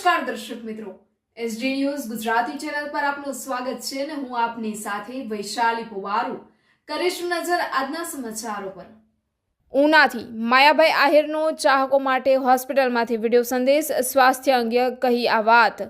નમસ્કાર દર્શક મિત્રો. એસડી ન્યૂઝ ગુજરાતી ચેનલ પર આપનું સ્વાગત છે અને હું આપની સાથે વૈશાલી પુવારુ. કરીશું નજર આજના સમાચારો પર. ઉનાથી માયાભાઈ આહિરનો ચાહકો માટે હોસ્પિટલમાંથી વીડિયો સંદેશ, સ્વાસ્થ્ય અંગે કહી આ વાત.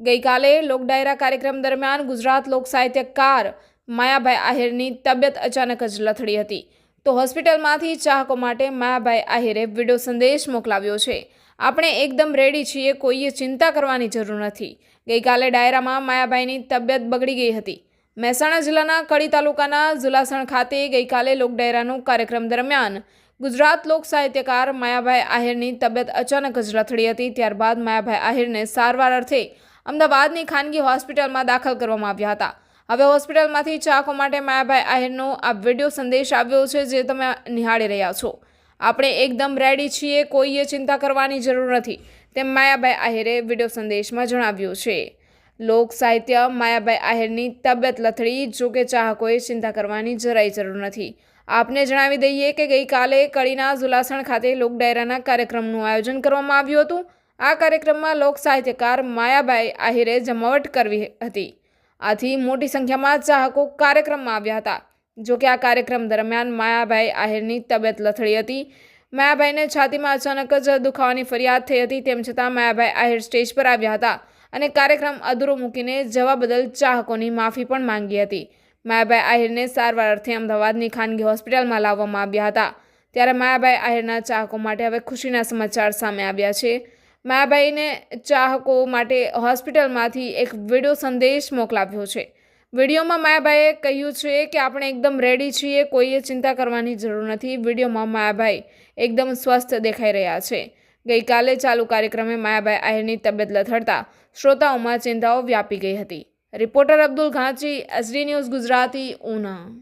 ગઈકાલે લોકડાયરા કાર્યક્રમ દરમિયાન ગુજરાત લોક સાહિત્યકાર માયાભાઈ આહિરની તબિયત અચાનક જ લથડી હતી. તો હોસ્પિટલમાંથી ચાહકો માટે માયાભાઈ આહિરે વીડિયો સંદેશ મોકલાવ્યો છે. આપણે એકદમ રેડી છીએ, કોઈએ ચિંતા કરવાની જરૂર નથી. ગઈકાલે ડાયરામાં માયાભાઈની તબિયત બગડી ગઈ હતી. મહેસાણા જિલ્લાના કડી તાલુકાના ઝુલાસણ ખાતે ગઈકાલે લોકડાયરાનો કાર્યક્રમ દરમિયાન ગુજરાત લોક સાહિત્યકાર માયાભાઈ આહિરની તબિયત અચાનક જ લથડી હતી. ત્યારબાદ માયાભાઈ આહિરને સારવાર અર્થે અમદાવાદની ખાનગી હોસ્પિટલમાં દાખલ કરવામાં આવ્યા હતા. હવે હોસ્પિટલમાંથી ચાહકો માટે માયાભાઈ આહિરનો આ વીડિયો સંદેશ આવ્યો છે જે તમે નિહાળી રહ્યા છો. આપણે એકદમ રેડી છીએ, કોઈએ ચિંતા કરવાની જરૂર નથી. તેમ માયાભાઈ આહિરે વીડિયો સંદેશમાં જણાવ્યું છે. લોક સાહિત્ય માયાભાઈ આહિરની તબિયત લથડી, જોકે ચાહકોએ ચિંતા કરવાની જરાય જરૂર નથી. આપને જણાવી દઈએ કે ગઈકાલે કડીના ઝુલાસણ ખાતે લોક ડાયરાના કાર્યક્રમનું આયોજન કરવામાં આવ્યું હતું. આ કાર્યક્રમમાં લોક સાહિત્યકાર માયાભાઈ આહિરે જમાવટ કરવી હતી. આથી મોટી સંખ્યામાં ચાહકો કાર્યક્રમમાં આવ્યા હતા. જો કે આ કાર્યક્રમ દરમિયાન માયાભાઈ આહિરની તબિયત લથડી હતી. માયાભાઈને છાતીમાં અચાનક જ દુખાવાની ફરિયાદ થઈ હતી, તેમ છતાં માયાભાઈ આહિર સ્ટેજ પર આવ્યા હતા અને કાર્યક્રમ અધૂરો મૂકીને જવા બદલ ચાહકોની માફી પણ માંગી હતી. માયાભાઈ આહિરને સારવાર અર્થે અમદાવાદની ખાનગી હોસ્પિટલમાં લાવવામાં આવ્યા હતા. ત્યારે માયાભાઈ આહિરના ચાહકો માટે હવે ખુશીના સમાચાર સામે આવ્યા છે. માયાભાઈને ચાહકો માટે હોસ્પિટલમાંથી એક વીડિયો સંદેશ મોકલાવ્યો છે. વિડીયોમાં માયાભાઈએ કહ્યું છે કે આપણે એકદમ રેડી છીએ, કોઈએ ચિંતા કરવાની જરૂર નથી. વિડીયોમાં માયાભાઈ એકદમ સ્વસ્થ દેખાઈ રહ્યા છે. ગઈકાલે ચાલુ કાર્યક્રમે માયાભાઈ આહિરની તબિયત લથડતા શ્રોતાઓમાં ચિંતાઓ વ્યાપી ગઈ હતી. Reporter Abdul Ghanchi SD news Gujarati, Una.